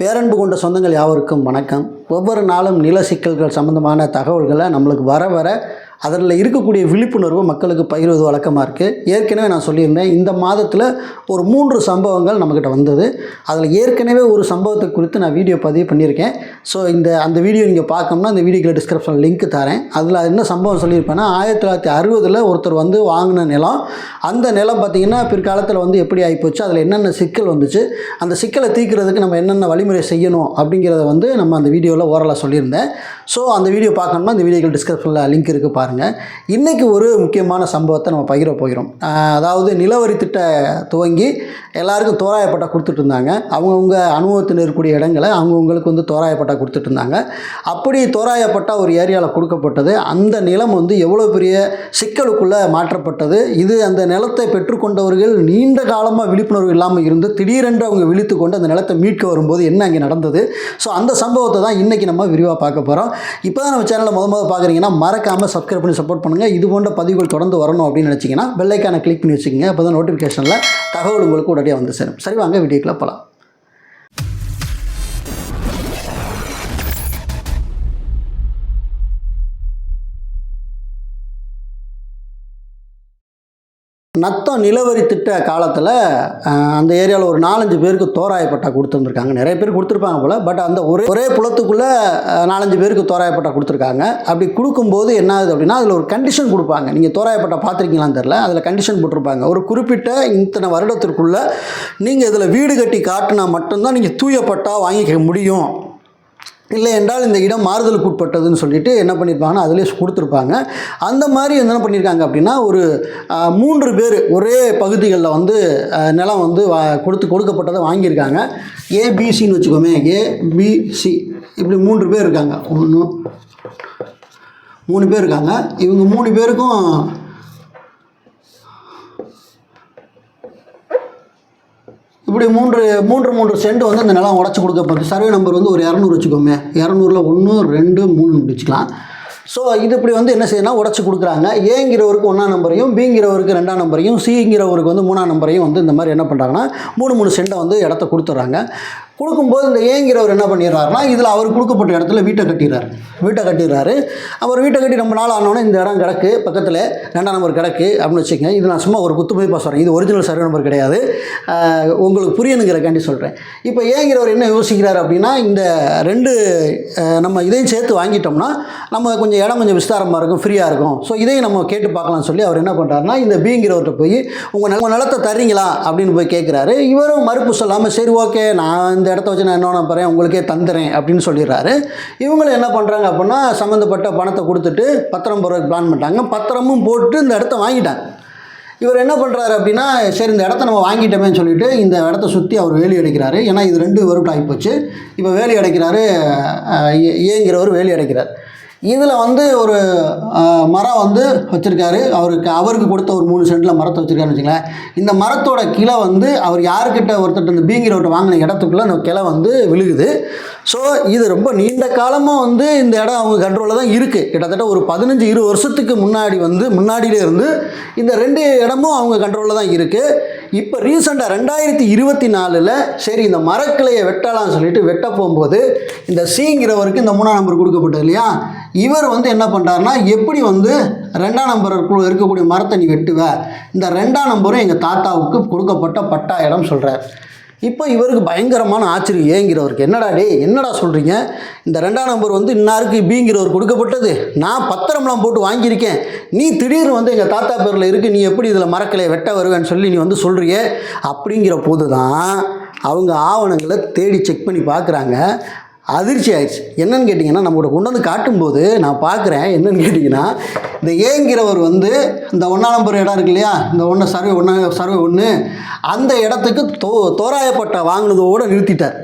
பேரன்பு கொண்ட சொந்தங்கள் யாவருக்கும் வணக்கம். ஒவ்வொரு நாளும் நில சிக்கல்கள் சம்மந்தமான தகவல்களை நம்மளுக்கு வர வர அதில் இருக்கக்கூடிய விழிப்புணர்வு மக்களுக்கு பகிர்வது வழக்கமாக இருக்குது ஏற்கனவே நான் சொல்லியிருந்தேன் இந்த மாதத்தில் ஒரு மூன்று சம்பவங்கள் நம்மக்கிட்ட வந்தது. அதில் ஏற்கனவே ஒரு சம்பவத்தை குறித்து நான் வீடியோ பதிவு பண்ணியிருக்கேன். ஸோ இந்த அந்த வீடியோ நீங்கள் பார்க்கணும்னா அந்த வீடியோக்கில் டிஸ்கிரிப்ஷனில் லிங்க் தரேன். அதில் என்ன சம்பவம் சொல்லியிருப்பேன்னா ஆயிரத்தி தொள்ளாயிரத்தி அறுபதில் ஒருத்தர் வந்து வாங்கின நிலம். அந்த நிலம் பார்த்திங்கன்னா பிற்காலத்தில் வந்து எப்படி ஆகிப்போச்சு அதில் என்னென்ன சிக்கல் வந்துச்சு அந்த சிக்கலை தீர்க்கிறதுக்கு நம்ம என்னென்ன வழிமுறை செய்யணும் அப்படிங்கிறத வந்து நம்ம அந்த வீடியோவில் ஓரலாக சொல்லியிருந்தேன். ஸோ அந்த வீடியோ பார்க்கணும்னா அந்த வீடியோக்கள் டிஸ்கிரிப்ஷனில் லிங்க் இருக்குது பாருங்கள் இன்றைக்கி ஒரு முக்கியமான சம்பவத்தை நம்ம பகிர போகிறோம். அதாவது நிலவரி திட்ட துவங்கி எல்லாருக்கும் தோராயப்பட்டா கொடுத்துட்டு இருந்தாங்க. அவங்கவுங்க அனுபவத்தில் இருக்கக்கூடிய இடங்களை அவங்கவுங்களுக்கு வந்து தோராயப்பட்டா கொடுத்துட்டு இருந்தாங்க. அப்படி தோராயப்பட்டா ஒரு ஏரியாவில் கொடுக்கப்பட்டது. அந்த நிலம் வந்து எவ்வளோ பெரிய சிக்கலுக்குள்ளே மாற்றப்பட்டது. இது அந்த நிலத்தை பெற்றுக்கொண்டவர்கள் நீண்ட காலமாக விழிப்புணர்வு இல்லாமல் இருந்து திடீரென்று அவங்க விழித்து கொண்டு அந்த நிலத்தை மீட்க வரும்போது என்ன அங்கே நடந்தது? ஸோ அந்த சம்பவத்தை தான் இன்றைக்கி நம்ம விரிவாக பார்க்க போகிறோம் இப்போ தான் நம்ம சேனலில் முத முத பார்க்குறீங்கன்னா மறக்காமல் சப்ஸ்கிரைப் பண்ணி சப்போர்ட் பண்ணுங்கள் இது போன்ற பதிவுகள் தொடர்ந்து வரணும் அப்படின்னு நினச்சிங்கன்னா பெல்லைக்கான கிளிக் பண்ணி வச்சுக்கோங்க. அப்போ தான் நோட்டிஃபிகேஷனில் தகவல் உங்களுக்கு உடனடியாக வந்து சேரும். சரி வாங்க வீடியோக்குள்ளே போகலாம் நத்தம் நிலவரி திட்ட காலத்தில் அந்த ஏரியாவில் ஒரு நாலஞ்சு பேருக்கு தோராயப்பட்டா கொடுத்துருந்துருக்காங்க. நிறைய பேர் கொடுத்துருப்பாங்க போல் பட் அந்த ஒரே ஒரே புலத்துக்குள்ளே நாலஞ்சு பேருக்கு தோராயப்பட்டா கொடுத்துருக்காங்க. அப்படி கொடுக்கும்போது என்ன ஆகுது அப்படின்னா அதில் ஒரு கண்டிஷன் கொடுப்பாங்க. நீங்கள் தோராயப்பட்டா பார்த்துருக்கீங்களான்னு தெரில அதில் கண்டிஷன் போட்டிருப்பாங்க. ஒரு குறிப்பிட்ட இத்தனை வருடத்திற்குள்ளே நீங்கள் இதில் வீடு கட்டி காட்டினா மட்டும்தான் நீங்கள் தூயப்பட்டா வாங்கிக்க முடியும். இல்லை என்றால் இந்த இடம் மாறுதலுக்கு உட்பட்டதுன்னு சொல்லிட்டு என்ன பண்ணியிருப்பாங்கன்னா அதிலே கொடுத்துருப்பாங்க. அந்த மாதிரி என்ன பண்ணியிருக்காங்க அப்படின்னா ஒரு மூன்று பேர் ஒரே பகுதிகளில் வந்து நிலம் வந்து வா கொடுத்து கொடுக்கப்பட்டதை வாங்கியிருக்காங்க. ஏபிசின்னு வச்சுக்கோமே. ஏபிசி இப்படி மூன்று பேர் இருக்காங்க. ஒன்று மூணு பேர் இருக்காங்க. இவங்க மூணு பேருக்கும் இப்படி மூன்று மூன்று மூன்று சென்ட் வந்து அந்த நிலம் உடச்சி கொடுக்கப்பட்டு சர்வே நம்பர் வந்து ஒரு இரநூறு வச்சுக்கோமே. இரநூறுல ஒன்று ரெண்டு மூணு வச்சுக்கலாம் ஸோ இது இப்படி வந்து என்ன செய்யணும் உடச்சி கொடுக்குறாங்க. ஏங்கிறவருக்கு ஒன்றாம் நம்பரையும் பிங்கிறவருக்கு ரெண்டாம் நம்பரையும் சிங்கிறவருக்கு வந்து மூணாம் நம்பரையும் வந்து இந்த மாதிரி என்ன பண்ணுறாங்கன்னா மூணு மூணு செண்டை வந்து இடத்த கொடுத்துட்றாங்க. கொடுக்கும்போது இந்த ஏங்கிறவர் என்ன பண்ணிடுறாருனா இதில் அவர் கொடுக்கப்பட்ட இடத்துல வீட்டை கட்டிடுறாரு. வீட்டை கட்டிடுறாரு. அவர் வீட்டை கட்டி ரொம்ப நாள் ஆனோடனே இந்த இடம் கிடக்கு பக்கத்தில் ரெண்டாம் நம்பர் கிடக்கு அப்படின்னு வச்சுக்கங்க. இது நான் சும்மா ஒரு குத்து போய் சொல்கிறேன் இது ஒரிஜினல் சர்வே நம்பர் கிடையாது. உங்களுக்கு புரியணுங்கிறக்காண்டி சொல்கிறேன் இப்போ ஏங்கிறவர் என்ன யோசிக்கிறார் அப்படின்னா இந்த ரெண்டு நம்ம இதையும் சேர்த்து வாங்கிட்டோம்னா நம்ம கொஞ்சம் இடம் கொஞ்சம் விஸ்தாரமாக இருக்கும் ஃப்ரீயாக இருக்கும். ஸோ இதையும் நம்ம கேட்டு பார்க்கலாம்னு சொல்லி அவர் என்ன பண்ணுறாருனா இந்த பிங்கிறவர்கிட்ட போய் உங்கள் நில நிலத்தை தரீங்களா அப்படின்னு போய் கேட்குறாரு இவரும் மறுப்பு சொல்லாமல் சரி ஓகே நான் இந்த இடத்த வச்சு நான் என்ன போகிறேன் உங்களுக்கே தந்துறேன் அப்படின்னு சொல்லிடுறாரு. இவங்களும் என்ன பண்ணுறாங்க அப்படின்னா சம்மந்தப்பட்ட பணத்தை கொடுத்துட்டு பத்திரம் போடுறதுக்கு பிளான் பண்ணிட்டாங்க. பத்திரமும் போட்டு இந்த இடத்த வாங்கிட்டாங்க. இவர் என்ன பண்ணுறாரு அப்படின்னா சரி இந்த இடத்த நம்ம வாங்கிட்டோமேன்னு சொல்லிட்டு இந்த இடத்த சுற்றி அவர் வேலி அடைக்கிறாரு. ஏன்னா இது ரெண்டு வருடம் ஆகிப்போச்சு இப்போ வேலி அடைக்கிறாரு ஏங்கிறவர் வேலி அடைக்கிறார். இதில் வந்து ஒரு மரம் வந்து வச்சுருக்காரு. அவருக்கு அவருக்கு கொடுத்த ஒரு மூணு சென்டில் மரத்தை வச்சுருக்காருன்னு வச்சுங்களேன் இந்த மரத்தோட கிளை வந்து அவர் யாருக்கிட்ட ஒருத்தர் இந்த பீங்கிறவர்கிட்ட வாங்கின இடத்துக்குள்ளே அந்த கிளை வந்து விழுகுது. ஸோ இது ரொம்ப நீண்ட காலமாக வந்து இந்த இடம் அவங்க கண்ட்ரோலில் தான் இருக்குது கிட்டத்தட்ட ஒரு பதினஞ்சு இருபது வருஷத்துக்கு முன்னாடி வந்து முன்னாடியிலே இருந்து இந்த ரெண்டு இடமும் அவங்க கண்ட்ரோலில் தான் இருக்குது இப்போ ரீசெண்டாக ரெண்டாயிரத்தி இருபத்தி நாலில் சரி இந்த மரக்கிளையை வெட்டலாம்னு சொல்லிட்டு வெட்ட போகும்போது இந்த சிங்கிறவருக்கு இந்த மூணாம் நம்பர் கொடுக்கப்பட்டது இல்லையா? இவர் வந்து என்ன பண்ணுறாருனா எப்படி வந்து ரெண்டாம் நம்பருக்குள்ள இருக்கக்கூடிய மரத்தை நீ வெட்டுவ? இந்த ரெண்டாம் நம்பரும் எங்கள் தாத்தாவுக்கு கொடுக்கப்பட்ட பட்டா இடம் சொல்கிறார் இப்போ இவருக்கு பயங்கரமான ஆச்சரியம் ஏங்கிறவருக்கு என்னடா டேய் என்னடா சொல்கிறீங்க இந்த ரெண்டாம் நம்பர் வந்து இன்னாருக்கு பிங்கிறவர் கொடுக்கப்பட்டது. நான் பத்திரம்லாம் போட்டு வாங்கியிருக்கேன். நீ திடீர்னு வந்து எங்கள் தாத்தா பேரில் இருக்குது நீ எப்படி இதில் மரக்கலை வெட்ட வருவேன்னு சொல்லி நீ வந்து சொல்கிறிய அப்படிங்கிற போது தான் அவங்க ஆவணங்களை தேடி செக் பண்ணி பார்க்குறாங்க. அதிர்ச்சி ஆயிடுச்சு. என்னன்னு கேட்டிங்கன்னா நம்மளோட கொண்டு வந்து காட்டும்போது நான் பார்க்குறேன் என்னன்னு கேட்டிங்கன்னா இந்த ஏங்கிறவர் வந்து இந்த ஒன்றாம் நம்பர் இடம் இருக்கு இல்லையா? இந்த ஒன்று சர்வே ஒன்றா சர்வே ஒன்று அந்த இடத்துக்கு தோ தோராயப்பட்ட வாங்கினதோடு நிறுத்திட்டார்.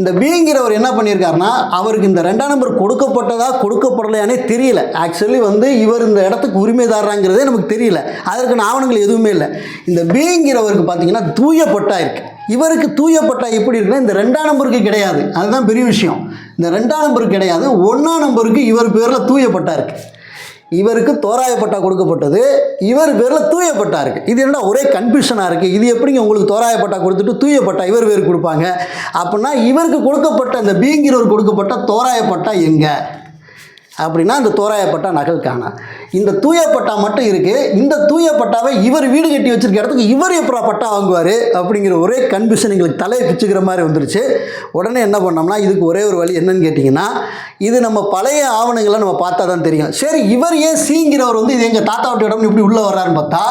இந்த பிங்கிறவர் என்ன பண்ணியிருக்காருன்னா அவருக்கு இந்த ரெண்டாம் நம்பர் கொடுக்கப்பட்டதா கொடுக்கப்படலையானே தெரியல. ஆக்சுவலி வந்து இவர் இந்த இடத்துக்கு உரிமைதாராங்கிறதே நமக்கு தெரியல. அதற்கான ஆவணங்கள் எதுவுமே இல்லை. இந்த பிங்கிறவருக்கு பார்த்தீங்கன்னா தூயப்பட்டா இருக்குது இவருக்கு தூயப்பட்டா எப்படி இருக்குன்னா இந்த ரெண்டாம் நம்பருக்கு கிடையாது. அதுதான் பெரிய விஷயம். இந்த ரெண்டாம் நம்பருக்கு கிடையாது. ஒன்றாம் நம்பருக்கு இவர் பேரில் தூயப்பட்டா இருக்கு இவருக்கு தோராயப்பட்டா கொடுக்கப்பட்டது. இவர் பேரில் தூயப்பட்டா இருக்குது இது என்னடா ஒரே கன்ஃபியூஷனாக இருக்குது இது எப்படிங்க உங்களுக்கு தோராயப்பட்டா கொடுத்துட்டு தூயப்பட்டா இவர் பேர் கொடுப்பாங்க? அப்படின்னா இவருக்கு கொடுக்கப்பட்ட இந்த பீங்கிறவர் கொடுக்கப்பட்ட தோராயப்பட்டா எங்கே? அப்படின்னா இந்த தோராயப்பட்டா நகல் காணா. இந்த தூயப்பட்டா மட்டும் இருக்குது இந்த தூய பட்டாவை இவர் வீடு கட்டி வச்சிருக்க இடத்துக்கு இவர் எப்படா பட்டா வாங்குவார் அப்படிங்கிற ஒரே கன்ஃபியூஷன் எங்களுக்கு தலையை பிச்சுக்கிற மாதிரி வந்துருச்சு. உடனே என்ன பண்ணோம்னா இதுக்கு ஒரே ஒரு வழி என்னன்னு கேட்டிங்கன்னா இது நம்ம பழைய ஆவணங்களை நம்ம பார்த்தா தான் தெரியும். சரி இவர் ஏன் சீங்கிறவர் வந்து இது எங்கள் தாத்தாவோட இடம் இப்படி உள்ளே வர்றாருன்னு பார்த்தா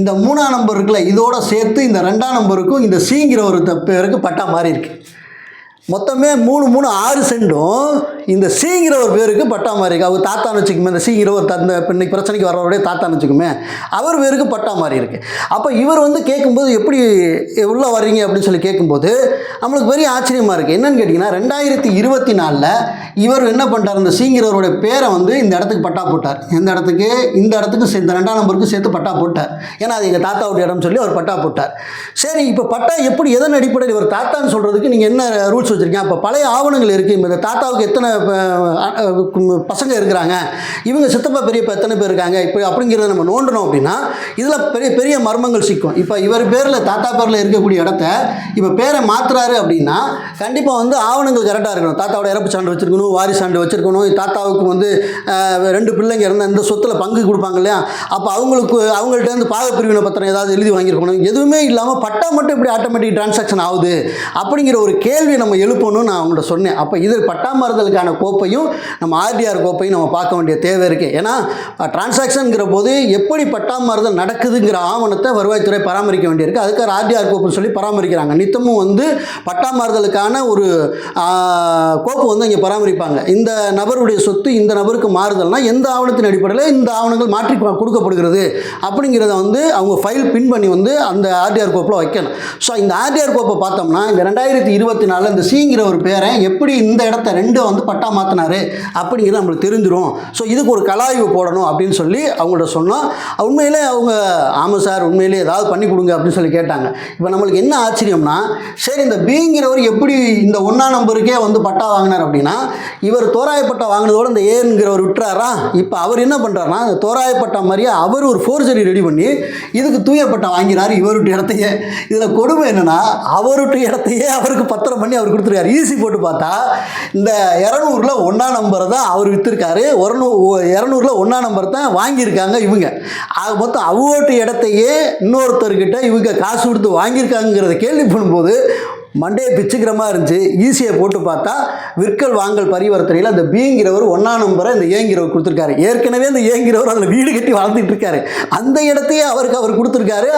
இந்த மூணாம் நம்பர் இருக்குல்ல இதோட சேர்த்து இந்த ரெண்டாம் நம்பருக்கும் இந்த சீங்கிறவர் பேருக்கு பட்டா மாறி இருக்குது மொத்தமே மூணு மூணு ஆறு சென்டும் இந்த சீங்கிற ஒரு பேருக்கு பட்டா மாதிரி இருக்குது அவர் தாத்தான்னு வச்சுக்குமே இந்த சீங்கிற ஒரு தந்த இன்னைக்கு பிரச்சனைக்கு வரவருடைய தாத்தான்னு வச்சுக்குமே அவர் பேருக்கு பட்டா மாதிரி இருக்குது அப்போ இவர் வந்து கேட்கும்போது எப்படி உள்ளே வர்றீங்க அப்படின்னு சொல்லி கேட்கும்போது நம்மளுக்கு பெரிய ஆச்சரியமாக இருக்குது என்னன்னு கேட்டிங்கன்னா ரெண்டாயிரத்தி இருபத்தி நாலில் இவர் என்ன பண்ணிட்டார்? இந்த சீங்கிறவருடைய பேரை வந்து இந்த இடத்துக்கு பட்டா போட்டார். எந்த இடத்துக்கு? இந்த இடத்துக்கு சே- இந்த ரெண்டாம் நம்பருக்கு சேர்த்து பட்டா போட்டார். ஏன்னா அது எங்கள் தாத்தாவுடைய இடம் சொல்லி அவர் பட்டா போட்டார். சரி இப்போ பட்டா எப்படி எதன் அடிப்படையில் இவர் தாத்தான்னு சொல்கிறதுக்கு நீங்கள் என்ன ரூல்ஸ் வச்சுருக்கீங்க அப்போ பழைய ஆவணங்கள் இருக்குது இந்த தாத்தாவுக்கு எத்தனை பசங்க இருக்கிறாங்க இவங்க சித்தப்பா பெரியப்பா எத்தனை பேர் இருக்காங்க இப்போ அப்படிங்கிறத நம்ம நோண்டணும் அப்படின்னா இதில் பெரிய பெரிய மர்மங்கள் சிக்கும். இப்போ இவர் பேரில் தாத்தா பேரில் இருக்கக்கூடிய இடத்த இப்போ பேரை மாத்துறாரு அப்படின்னா கண்டிப்பாக வந்து ஆவணங்கள் கரெக்டாக இருக்கணும். தாத்தாவோட இறப்பு சான்று வச்சிருக்கணும் வாரி சான்று வச்சிருக்கணும். தாத்தாவுக்கு வந்து ரெண்டு பிள்ளைங்க இருந்தால் இந்த சொத்தில் பங்கு கொடுப்பாங்க இல்லையா? அப்போ அவங்களுக்கு அவங்கள்ட்ட இருந்து பாகப்பிரிவினை பத்திரம் ஏதாவது எழுதி வாங்கியிருக்கணும். எதுவுமே இல்லாமல் பட்டா மட்டும் இப்படி ஆட்டோமேட்டிக் டிரான்சாக்ஷன் ஆகுது அப்படிங்கிற ஒரு கேள்வி நம்ம எழுப்பணும்னு நான் அவங்கள்ட்ட சொன்னேன். அப்போ இது பட்டாமறுதலுக்கான கோப்பையும் நம்ம ஆர்டிஆர் கோப்பையும் நம்ம பார்க்க வேண்டிய தேவை இருக்குது ஏன்னா டிரான்சாக்ஷனுங்கிற போது எப்படி பட்டாமறுதல் நடக்குதுங்கிற ஆவணத்தை வருவாய்த்துறை பராமரிக்க வேண்டியிருக்கு. அதுக்காக ஆர்டிஆர் கோப்புன்னு சொல்லி பராமரிக்கிறாங்க. நித்தமும் வந்து பட்டாமறுதலுக்கான ஒரு கோப்பு வந்து இங்கே பராமரிப்பாங்க. இந்த நபருடைய சொத்து இந்த நபருக்கு மாறுதல்னா எந்த ஆவணத்தின் அடிப்படையில் இந்த ஆவணங்கள் மாற்றி கொடுக்கப்படுகிறது அப்படிங்கிறத வந்து அவங்க ஃபைல் பின் பண்ணி வந்து அந்த ஆர்டிஆர் கோப்பில் வைக்கணும். ஸோ இந்த ஆர்டிஆர் கோப்பை பார்த்தோம்னா இந்த ரெண்டாயிரத்தி இருபத்தி நாலில் இந்த ரிஷிங்கிற ஒரு பேரை எப்படி இந்த இடத்த ரெண்டு வந்து பட்டா மாற்றினாரு அப்படிங்கிறது நம்மளுக்கு தெரிஞ்சிரும். ஸோ இதுக்கு ஒரு கலாய்வு போடணும் அப்படின்னு சொல்லி அவங்கள்ட்ட சொன்னால் உண்மையிலே அவங்க ஆமாம் சார் உண்மையிலே ஏதாவது பண்ணி கொடுங்க அப்படின்னு சொல்லி கேட்டாங்க. இப்போ நம்மளுக்கு என்ன ஆச்சரியம்னா சரி இந்த பிங்கிறவர் எப்படி இந்த ஒன்றா நம்பருக்கே வந்து பட்டா வாங்கினார் அப்படின்னா இவர் தோராயப்பட்டா வாங்கினதோட இந்த ஏங்கிறவர் விட்டுறாரா? இப்போ அவர் என்ன பண்ணுறாருனா அந்த தோராயப்பட்டா மாதிரியே அவர் ஒரு ஃபோர்ஜரி ரெடி பண்ணி இதுக்கு தூயப்பட்டா வாங்கினார் இவருடைய இடத்தையே. இதில் கொடுமை என்னென்னா அவருடைய இடத்தையே அவருக்கு பத்திரம் பண்ணி அவர் கொடுத்துருக்காரு. ஈஸி போட்டு பார்த்தா இந்த இரநூறுல ஒன்றா நம்பரை தான் அவர் விற்றுருக்காரு ஒரு இரநூறுல ஒன்றா நம்பர் தான் வாங்கியிருக்காங்க இவங்க. ஆக மொத்தம் அவோட்டு இடத்தையே இன்னொருத்தர்கிட்ட இவங்க காசு கொடுத்து வாங்கியிருக்காங்கிறத கேள்வி பண்ணும்போது மண்டையை பிச்சுக்கிற மாதிரி இருந்துச்சு. ஈஸியை போட்டு பார்த்தா விற்கல் வாங்கல் பரிவர்த்தனையில் அந்த பிங்கிறவர் ஒன்றா நம்பரை இந்த ஏங்கிறவர் கொடுத்துருக்காரு. ஏற்கனவே அந்த ஏங்கிறவர் அதில் வீடு கட்டி வாழ்ந்துட்டு இருக்காரு. அந்த இடத்தையே அவருக்கு அவர் கொடுத்துருக்காரு.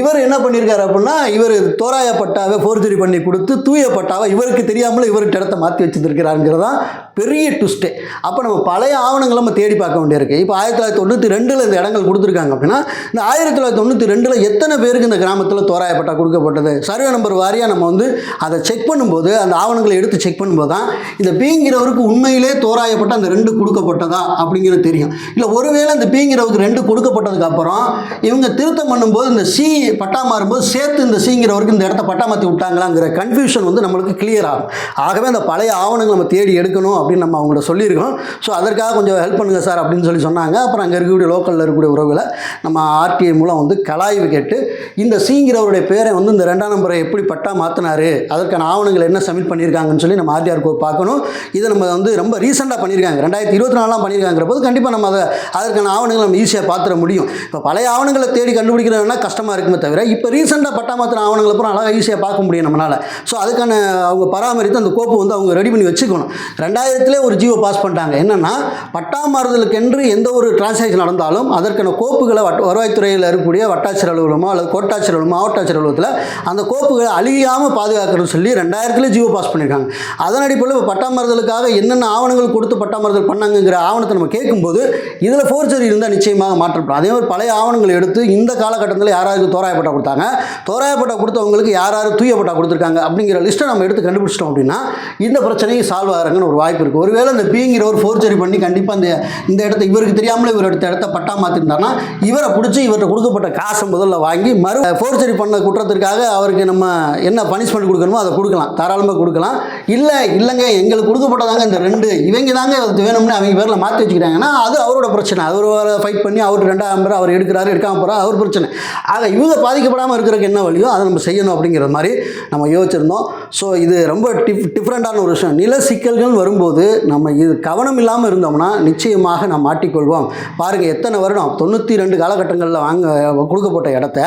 இவர் என்ன பண்ணியிருக்காரு அப்படின்னா இவர் தோராய பட்டாவை ஃபோர்ஜரி பண்ணி கொடுத்து தூய பட்டாவை இவருக்கு தெரியாமல் இவருக்கு இடத்த மாற்றி வச்சுருக்கிறாருங்கிறது தான் பெரிய ட்விஸ்ட்டு அப்போ நம்ம பழைய ஆவணங்களை நம்ம தேடி பார்க்க வேண்டியிருக்கு. இப்போ ஆயிரத்தி தொள்ளாயிரத்தி தொண்ணூற்றி ரெண்டில் இந்த இடங்கள் கொடுத்துருக்காங்க அப்படின்னா இந்த ஆயிரத்தி தொள்ளாயிரத்தி தொண்ணூற்றி ரெண்டில் எத்தனை பேருக்கு இந்த கிராமத்தில் தோராயப்பட்டா கொடுக்கப்பட்டது? சர்வே நம்பர் வாரியாக நம்ம வந்து அதை செக் பண்ணும்போது அந்த ஆவணங்களை எடுத்து செக் பண்ணும்போது தான் இந்த பீங்கிறவருக்கு உண்மையிலே தோராயப்பட்ட அந்த ரெண்டு கொடுக்கப்பட்டதா அப்படிங்கிறது தெரியும். இல்லை ஒருவேளை அந்த பீங்கிறவருக்கு ரெண்டு கொடுக்கப்பட்டதுக்கு அப்புறம் இவங்க திருத்தம் பண்ணும்போது இந்த சி பட்டா மாறும்போது சேர்த்து இந்த சிங்கிறவருக்கு இந்த இடத்த பட்டா மாற்றி விட்டாங்களாங்கிற கன்ஃபியூஷன் வந்து நம்மளுக்கு கிளியர் ஆகும். ஆகவே அந்த பழைய ஆவணங்களை நம்ம தேடி எடுக்கணும் அப்படின்னு நம்ம அவங்கள்ட்ட சொல்லியிருக்கோம். ஸோ அதற்காக கொஞ்சம் ஹெல்ப் பண்ணுங்கள் சார் அப்படின்னு சொல்லி சொன்னாங்க. அப்புறம் அங்கே இருக்கக்கூடிய லோக்கலில் இருக்கக்கூடிய உறவுகளை நம்ம ஆர்டிஐ மூலம் வந்து கலாய்வு கேட்டு இந்த சிங்கிறவருடைய பேரை வந்து இந்த ரெண்டாம் நம்பரை எப்படி பட்டா மாற்றினார் அதற்கான ஆவணங்கள் என்ன சப்மிட் பண்ணியிருக்காங்கன்னு சொல்லி நம்ம ஆர்டிஆர் கோ பார்க்கணும். இதை நம்ம வந்து ரொம்ப ரீசெண்டாக பண்ணியிருக்காங்க. ரெண்டாயிரத்தி இருபத்தி நாலாம் பண்ணியிருக்காங்கிற போது கண்டிப்பாக நம்ம அதை அதற்கான ஆவணங்களை நம்ம ஈஸியாக பார்த்துட முடியும். இப்போ பழைய ஆவணங்களை தேடி கண்டுபிடிக்கிறதுனா கஷ்டமாக இருக்குமே தவிர இப்போ ரீசெண்டாக பட்டா மாத்திர ஆவணங்களை அப்புறம் அழகாக ஈஸியாக பார்க்க முடியும் நம்மளால். ஸோ அதுக்கான அவங்க பராமரித்து அந்த கோப்பு வந்து அவங்க ரெடி பண்ணி வச்சுக்கணும். ரெண்டாயிரத்துலேயே ஒரு ஜியோ பாஸ் பண்ணிட்டாங்க. என்னென்னா பட்டா மாறுதலுக்கென்று எந்த ஒரு டிரான்சாக்ஷன் நடந்தாலும் அதற்கான கோப்புகளை வட்ட வருவாய்த்துறையில் இருக்கக்கூடிய வட்டாட்சியர் அலுவலகமோ அல்லது கோட்டாட்சியர் அலுவலகம் மாவட்ட ஆட்சியர் அலுவலகத்தில் அந்த கோப்புகளை அழியாமல் பாதுகாக்கணும்னு சொல்லி ரெண்டாயிரத்தில் ஜியோ பாஸ் பண்ணியிருக்காங்க. அதன் அடிப்படையில் இப்போ பட்டாமறுதலுக்காக என்னென்ன ஆவணங்கள் கொடுத்து பட்டாமறுதல் பண்ணாங்கிற ஆவணத்தை நம்ம கேட்கும்போது இதில் ஃபோர்ஜரி இருந்தால் நிச்சயமாக மாற்றப்படும். அதே மாதிரி பழைய ஆவணங்கள் எடுத்து இந்த காலகட்டத்தில் யாராருக்கு தோராயப்பட்டா கொடுத்தாங்க தோராயப்பட்டா கொடுத்தவங்களுக்கு யார் யார் தூயப்பட்டா கொடுத்துருக்காங்க அப்படிங்கிற லிஸ்ட்டை நம்ம எடுத்து கண்டுபிடிச்சிட்டோம் அப்படின்னா இந்த பிரச்சனைக்கு சால்வ் ஆகிறாங்கன்னு ஒரு வாய்ப்பு இருக்குது ஒருவேளை அந்த பிங்கிற ஒரு ஃபோர்ஜரி பண்ணி கண்டிப்பாக அந்த இந்த இடத்த இவருக்கு தெரியாமலே இவர் எடுத்த இடத்த பட்டா மாற்றிருந்தாருன்னா இவரை பிடிச்சி இவர்கிட்ட கொடுக்கப்பட்ட காசை முதல்ல வாங்கி மறு ஃபோர்ஜரி பண்ண குற்றத்திற்காக அவருக்கு நம்ம என்ன பனிஷ்மெண்ட் டாக்குமெண்ட் கொடுக்கணுமோ அதை கொடுக்கலாம். தாராளமாக கொடுக்கலாம். இல்லை இல்லைங்க எங்களுக்கு கொடுக்கப்பட்டதாங்க இந்த ரெண்டு. இவங்க தாங்க அது வேணும்னு அவங்க பேரில் மாற்றி வச்சுக்கிட்டாங்கன்னா அது அவரோட பிரச்சனை. அவர் ஃபைட் பண்ணி அவர் ரெண்டாம் நம்பர் அவர் எடுக்கிறாரு எடுக்காமல் போகிறார் அவர் பிரச்சனை. ஆக இவங்க பாதிக்கப்படாமல் இருக்கிறதுக்கு என்ன வழியோ அதை நம்ம செய்யணும் அப்படிங்கிற மாதிரி நம்ம யோசிச்சிருந்தோம். ஸோ இது ரொம்ப டிஃப் டிஃப்ரெண்ட்டான ஒரு விஷயம். நில சிக்கல்கள் வரும்போது நம்ம இது கவனம் இல்லாமல் இருந்தோம்னா நிச்சயமாக நாம் மாட்டிக்கொள்வோம். பாருங்கள் எத்தனை வருடம்? தொண்ணூற்றி ரெண்டு காலகட்டங்களில் வாங்க கொடுக்கப்பட்ட இடத்த.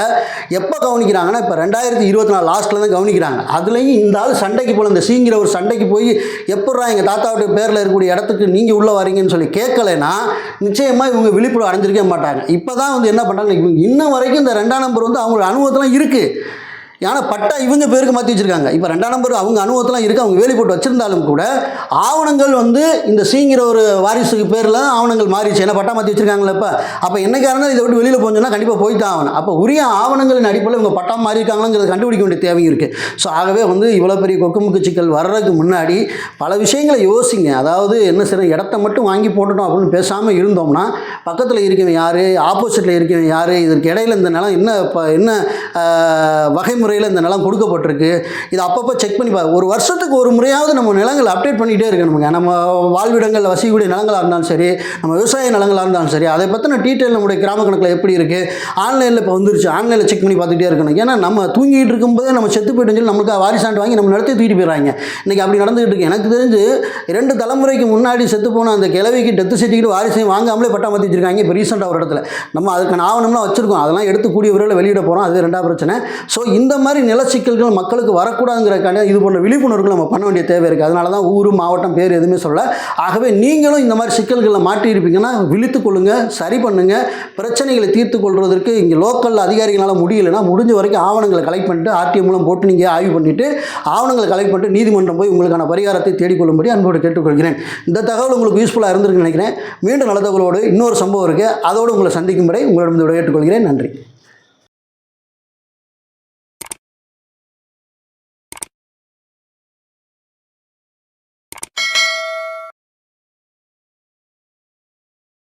எப்போ கவனிக்கிறாங்கன்னா இப்போ ரெண்டாயிரத்தி இருபத்தி நாலு லாஸ்ட்டில் தான் கவனிக்கிறாங்க. அதுலேயும் இந்த ஆள் சண்டைக்கு போல இந்த சீங்கிற ஒரு சண்டைக்கு போய் எப்பட்றா எங்கள் தாத்தாவுடைய பேரில் இருக்கக்கூடிய இடத்துக்கு நீங்கள் உள்ளே வரீங்கன்னு சொல்லி கேட்கலைன்னா நிச்சயமாக இவங்க விழிப்புணர்வு அடைஞ்சிருக்க மாட்டாங்க. இப்போ தான் வந்து என்ன பண்ணுறாங்க இவங்க இன்ன வரைக்கும் இந்த ரெண்டாம் நம்பர் வந்து அவங்களோட அனுபவத்தெலாம் இருக்குது ஏன்னா பட்டா இவங்க பேருக்கு மாற்றி வச்சுருக்காங்க. இப்போ ரெண்டாம் நம்பர் அவங்க அனுபவத்தெலாம் இருக்குது அவங்க வேலி போட்டு வச்சுருந்தாலும் கூட ஆவணங்கள் வந்து இந்த சிங்கிற ஒரு வாரிசுக்கு பேரில் ஆவணங்கள் மாறிச்சு ஏன்னா பட்டா மாற்றி வச்சுருக்காங்களே இப்போ. அப்போ என்னைக்கா இதை விட்டு வெளியில் போஞ்சோன்னா கண்டிப்பாக போய் தான் ஆகணும். அப்போ உரிய ஆவணங்களின் அடிப்படையில் இவங்க பட்டா மாறியிருக்காங்களங்கிறது கண்டுபிடிக்க வேண்டிய தேவையும் இருக்குது ஸோ ஆகவே வந்து இவ்வளோ பெரிய கொக்குமுக்கு சிக்கல் வர்றதுக்கு முன்னாடி பல விஷயங்களை யோசிங்க. அதாவது என்ன செய்யணும் இடத்த மட்டும் வாங்கி போட்டுட்டோம் அப்படின்னு பேசாமல் இருந்தோம்னா பக்கத்தில் இருக்கவன் யார்? ஆப்போசிட்டில் இருக்கவன் யார்? இதற்கு இடையில இந்த நிலம் என்ன இப்போ என்ன வகைமுறை முறையில் இந்த நிலம் கொடுக்கப்பட்டிருக்கு. இது அப்பப்போ செக் பண்ணி பாரு ஒரு வருஷத்துக்கு ஒரு முறையாவது நம்ம நிலங்களை அப்டேட் பண்ணிகிட்டே இருக்கணுங்க நம்ம வாழ்விடங்களில் வசிக்கக்கூடிய நிலங்களாக இருந்தாலும் சரி நம்ம விவசாய நிலங்களாக இருந்தாலும் சரி அதை பற்றின டீட்டெயில் நம்முடைய கிராம கணக்கில் எப்படி இருக்குது ஆன்லைனில் இப்போ வந்துருச்சு. ஆன்லைனில் செக் பண்ணி பார்த்துட்டே இருக்கணும். ஏன்னா நம்ம தூங்கிட்டு இருக்கும்போது நம்ம செத்து போயிட்டோம்னு சொல்லி நம்மளுக்கு வாரிசாண்டு வாங்கி நம்ம நிலத்தை தூக்கிட்டு போயிடுறாங்க. இன்றைக்கி அப்படி நடந்துகிட்டு இருக்கு. எனக்கு தெரிஞ்சு ரெண்டு தலைமுறைக்கு முன்னாடி செத்து போன அந்த கிழவிக்கு டெத்து சர்டிஃபிகேட் வாரிசையும் வாங்காமலே பட்டா மாற்றி வச்சிருக்காங்க இப்போ ரீசெண்டாக ஒரு இடத்துல. நம்ம அதுக்கான ஆவணம்லாம் வச்சுருக்கோம். அதெல்லாம் எடுத்து கூடிய விரைவில் வெளியிட போகிறோம் அது ரெண்டாவது பிரச்சனை. ஸோ இந்த மாதிரி நில சிக்கல்கள் மக்களுக்கு வரக்கூடாதுங்கிறக்காண்டி இது போன்ற விழிப்புணர்வுகள் நம்ம பண்ண வேண்டிய தேவை இருக்குது அதனால தான் ஊர் மாவட்டம் பேர் எதுவுமே சொல்ல ஆகவே நீங்களும் இந்த மாதிரி சிக்கல்களில் மாட்டியிருப்பீங்கன்னா விழித்து கொள்ளுங்க சரி பண்ணுங்க. பிரச்சனைகளை தீர்த்து கொள்வதற்கு இங்கே லோக்கல் அதிகாரிகளால் முடியலைன்னா முடிஞ்ச வரைக்கும் ஆவணங்களை கலெக்ட் பண்ணிட்டு ஆர்டிஎம் மூலம் போட்டு நீங்கள் ஆய்வு பண்ணிவிட்டு ஆவணங்களை கலெக்ட் பண்ணிட்டு நீதிமன்றம் போய் உங்களுக்கான பரிகாரத்தை தேடிக்கொள்ளும்படி அன்போடு கேட்டுக்கொள்கிறேன். இந்த தகவல் உங்களுக்கு யூஸ்ஃபுல்லாக இருந்திருக்குன்னு நினைக்கிறேன். மீண்டும் நல்ல தகவலோடு இன்னொரு சம்பவம் இருக்குது அதோடு உங்களை சந்திக்கும் வரை உங்களிடம் விடையேற்றுக் கேட்டுக்கொள்கிறேன் நன்றி.